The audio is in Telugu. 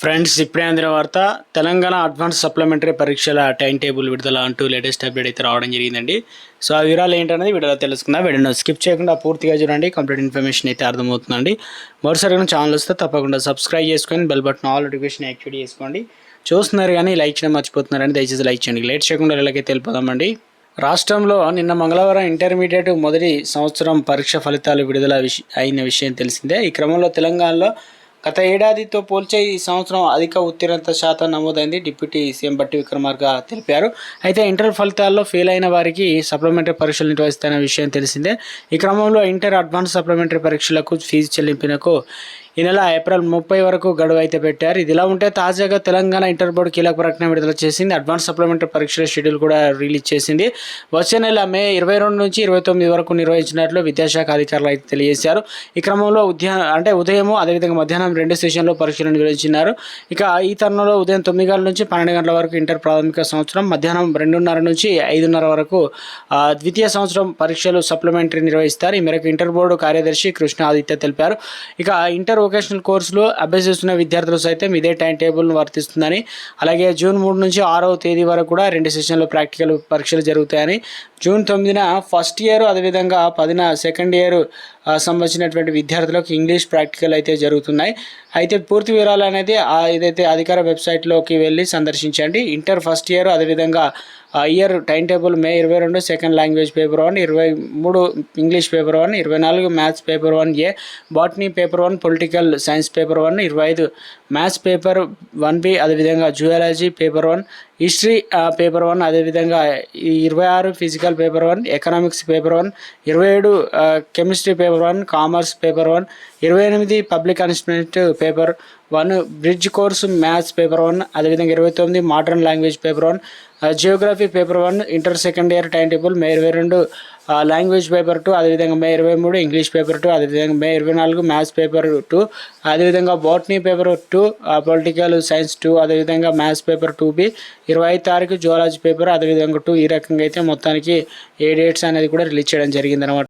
ఫ్రెండ్స్ ఇప్పుడే అందిన వార్త తెలంగాణ అడ్వాన్స్ సప్లిమెంటరీ పరీక్షల టైం టేబుల్ విడుదల అంటూ లేటెస్ట్ అప్డేట్ అయితే రావడం జరిగిందండి. సో ఆ వివరాలు ఏంటనేది వీడియోలో తెలుసుకుందాం. వీడియోని స్కిప్ చేయకుండా పూర్తిగా చూడండి. కంప్లీట్ ఇన్ఫర్మేషన్ అయితే అర్థమవుతుందండి. మరోసారి ఛానల్ వస్తే తప్పకుండా సబ్స్క్రైబ్ చేసుకొని bell button all notification activate చేసుకోండి. చూస్తున్నారు కానీ లైక్ చేయడం మర్చిపోతున్నారని దయచేసి లైక్ చేయండి. లేట్ చేయకుండా ఇలాగైతే వెళ్ళిపోదామండి రాష్ట్రంలో నిన్న మంగళవారం ఇంటర్మీడియట్ మొదటి సంవత్సరం పరీక్ష ఫలితాలు విడుదల విషయ అయిన విషయం తెలిసిందే. ఈ క్రమంలో తెలంగాణలో గత ఏడాదితో పోల్చే ఈ సంవత్సరం అధిక ఉత్తీర్ణత శాతం నమోదైంది డిప్యూటీ సీఎం బట్టి విక్రమార్క తెలిపారు. అయితే ఇంటర్ ఫలితాల్లో ఫెయిల్ అయిన వారికి సప్లిమెంటరీ పరీక్షలు నిర్వహిస్తున్న విషయం తెలిసిందే. ఈ క్రమంలో ఇంటర్ అడ్వాన్స్ సప్లిమెంటరీ పరీక్షలకు ఫీజు చెల్లింపునకు ఈ నెల ఏప్రిల్ ముప్పై వరకు గడువు అయితే పెట్టారు. ఇది ఇలా ఉంటే తాజాగా తెలంగాణ ఇంటర్ బోర్డు కీలక ప్రకటన విడుదల చేసింది. అడ్వాన్స్ సప్లిమెంటరీ పరీక్షల షెడ్యూల్ కూడా రిలీజ్ చేసింది. వచ్చే నెల మే ఇరవై రెండు నుంచి ఇరవై తొమ్మిది వరకు నిర్వహించినట్లు విద్యాశాఖ అధికారులు అయితే తెలియజేశారు. ఈ క్రమంలో ఉద్యా అంటే ఉదయం అదేవిధంగా మధ్యాహ్నం రెండు సెషన్లో పరీక్షలు నిర్వహించినారు. ఇక ఈ తరుణంలో ఉదయం తొమ్మిది గంటల నుంచి పన్నెండు గంటల వరకు ఇంటర్ ప్రాథమిక సంవత్సరం మధ్యాహ్నం రెండున్నర నుంచి ఐదున్నర వరకు ద్వితీయ సంవత్సరం పరీక్షలు సప్లిమెంటరీ నిర్వహిస్తారు. ఈ మేరకు ఇంటర్ బోర్డు కార్యదర్శి కృష్ణ ఆదిత్య తెలిపారు. ఇక ఇంటర్ వొకేషనల్ కోర్సులు అభ్యసిస్తున్న విద్యార్థులు సైతం ఇదే టైం టేబుల్ను వర్తిస్తుందని అలాగే జూన్ మూడు నుంచి ఆరవ తేదీ వరకు కూడా రెండు సెషన్లు ప్రాక్టికల్ పరీక్షలు జరుగుతాయని జూన్ తొమ్మిదిన ఫస్ట్ ఇయర్ అదేవిధంగా పదిన సెకండ్ ఇయర్ సంబంధించినటువంటి విద్యార్థులకు ఇంగ్లీష్ ప్రాక్టికల్ అయితే జరుగుతున్నాయి. అయితే పూర్తి వివరాలు అనేది ఏదైతే అధికార వెబ్సైట్లోకి వెళ్ళి సందర్శించండి. ఇంటర్ ఫస్ట్ ఇయర్ అదేవిధంగా ఇయర్ టైం టేబుల్ మే ఇరవై రెండు సెకండ్ లాంగ్వేజ్ పేపర్ వన్ ఇరవై మూడు ఇంగ్లీష్ పేపర్ వన్ ఇరవై నాలుగు maths paper one A botany paper one political science paper one ఇరవై ఐదు మ్యాథ్స్ పేపర్ వన్ బి అదేవిధంగా zoology paper one history paper one అదేవిధంగా ఇరవై ఆరు physical paper one economics paper one ఇరవై ఏడు chemistry paper one commerce paper one ఇరవై ఎనిమిది public announcement paper one bridge course maths paper one అదేవిధంగా ఇరవై తొమ్మిది modern language paper one geography paper one inter second year time table May ఇరవై రెండు లాంగ్వేజ్ పేపర్ టూ అదేవిధంగా మే ఇరవై మూడు ఇంగ్లీష్ పేపర్ టూ అదేవిధంగా మే ఇరవై నాలుగు మ్యాథ్స్ పేపర్ టూ అదేవిధంగా botany paper two political science two అదేవిధంగా మ్యాథ్స్ పేపర్ టూ బి ఇరవై ఐదు తారీఖు జువాలజీ పేపర్ అదేవిధంగా టూ ఈ రకంగా అయితే మొత్తానికి ఏ డేట్స్ అనేది కూడా రిలీజ్ చేయడం జరిగింది అనమాట